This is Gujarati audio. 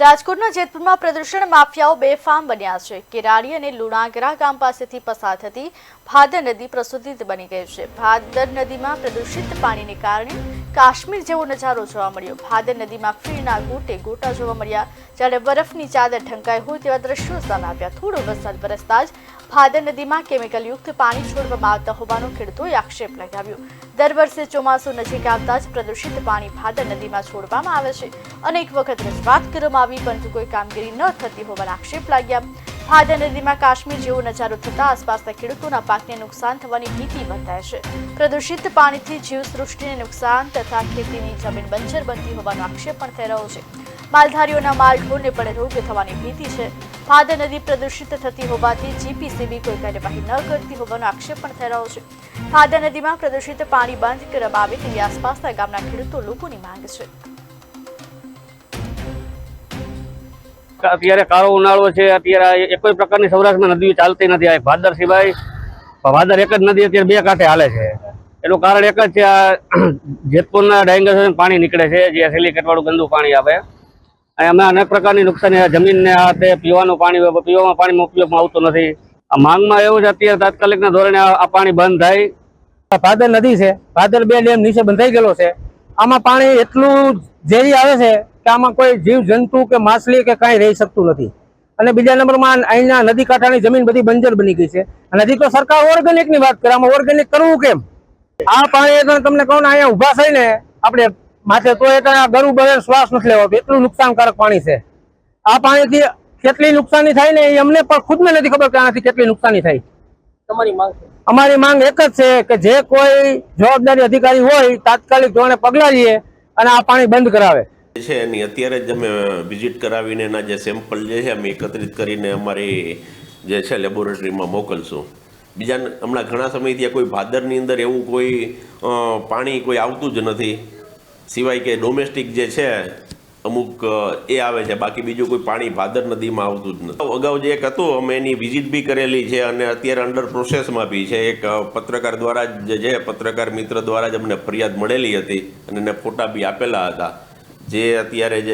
રાજકોટના જેતપુરમાં પ્રદૂષણ માફિયાઓ બેફામ બન્યા છે. કેરાડી અને લુણાગરા ગામ પાસેથી પસાર થતી ભાદર નદી પ્રસુદ્ધિત બની ગઈ છે. ભાદર નદીમાં પ્રદૂષિત પાણીને કારણે કાશ્મીર જેવો નજારો જોવા મળ્યો. ભાદર નદીમાં ફીણના ગોટે ગોટા જોવા મળ્યા. જ્યારે બરફની ચાદર ઢંકાઈ હોય તેવા દ્રશ્યો સામે થોડો વરસાદ વરસતા જ ભાદર નદીમાં કેમિકલયુક્ત પાણી છોડવામાં આવતા હોવાનો ખેડૂતોએ આક્ષેપ લગાવ્યો. દર વર્ષે ચોમાસું નજીક આવતા જ પ્રદૂષિત પાણી ભાદર નદીમાં છોડવામાં આવે છે. અનેક વખત રજૂઆત કરવામાં આવી, પરંતુ કોઈ કામગીરી ન થતી હોવાના આક્ષેપ લાગ્યા. ભાદર નદીમાં કાશ્મીર જેવો નજારો થતા આસપાસના ખેડૂતોના પાકને નુકસાન થવાની ભીતિ વર્તાય છે. પ્રદૂષિત પાણીથી જીવસૃષ્ટિને નુકસાન તથા ખેતીની જમીન બંજર બનતી હોવાનો આક્ષેપ પણ થઈ રહ્યો છે. માલધારીઓના માલ ઢોરને પણ રોગ થવાની ભીતિ છે. ભાદર નદી પ્રદૂષિત થતી હોવાથી જીપીસીબી કોઈ કાર્યવાહી ન કરતી હોવાનો આક્ષેપ પણ થઈ રહ્યો છે. ભાદર નદીમાં પ્રદૂષિત પાણી બંધ કરવામાં આવે તેવી આસપાસના ગામના ખેડૂતો લોકોની માંગ છે. અત્યારે કાળો ઉનાળો છે, અત્યારે એ કોઈ પ્રકારની સૌરાષ્ટ્રમાં નદીઓ ચાલતી નથી, આ ભાદર સિવાય ભાદર એક જ નદી અત્યારે બે કાંઠે હાલે છે. એનું કારણ એક જ છે, આ જેતપુરના ડાયંગર પાણી નીકળે છે, જે સિલિકેટવાળું ગંદુ પાણી આવે. અને અમે અનેક પ્રકારની નુકસાની જમીનને, આ તે પીવાનું પાણી, પીવામાં પાણીમાં ઉપયોગમાં આવતું નથી. આ માંગમાં એવું છે, અત્યારે તાત્કાલિકના ધોરણે આ પાણી બંધ થાય. ભાદર નદી છે, ભાદર બે ડેમ નીચે બંધાઈ ગયેલો છે. આમાં પાણી એટલું ઝેરી આવે છે કે આમાં કોઈ જીવ, જંતુ કે માછલી કે કાંઈ રહી શકતું નથી. અને બીજા નંબરમાં અહીંના નદી કાંઠાની જમીન બધી બંજર બની ગઈ છે. અને હજી તો સરકાર ઓર્ગેનિકની વાત કરે, આમાં ઓર્ગેનિક કરવું કેમ? આ પાણી તમને કહું ને, અહીંયા ઊભા થઈને આપણે માથે તો એ ગરુ બરે શ્વાસ નથી લેવાતો એટલું નુકસાનકારક પાણી છે. આ પાણીથી કેટલી નુકસાની થાય ને એ અમને પણ ખુદને નથી ખબર કે આનાથી કેટલી નુકસાની થાય. અમારી માંગ એક જ છે કે જે કોઈ જવાબદારી અધિકારી હોય, તાત્કાલિક ધોરણે પગલાં લઈએ અને આ પાણી બંધ કરાવે. છે એની અત્યારે જ અમે વિઝિટ કરાવીને એના જે સેમ્પલ જે છે અમે એકત્રિત કરીને અમારી જે છે લેબોરેટરીમાં મોકલશું. બીજા હમણાં ઘણા સમયથી કોઈ ભાદરની અંદર એવું કોઈ પાણી કોઈ આવતું જ નથી. સિવાય કે ડોમેસ્ટિક જે છે અમુક એ આવે છે, બાકી બીજું કોઈ પાણી ભાદર નદીમાં આવતું જ નથી. અગાઉ જે એક હતું, અમે એની વિઝિટ બી કરેલી છે અને અત્યારે અંડર પ્રોસેસમાં બી છે. એક પત્રકાર દ્વારા જ છે પત્રકાર મિત્ર દ્વારા જ અમને ફરિયાદ મળેલી હતી અને એને ફોટા બી આપેલા હતા. જે અત્યારે જે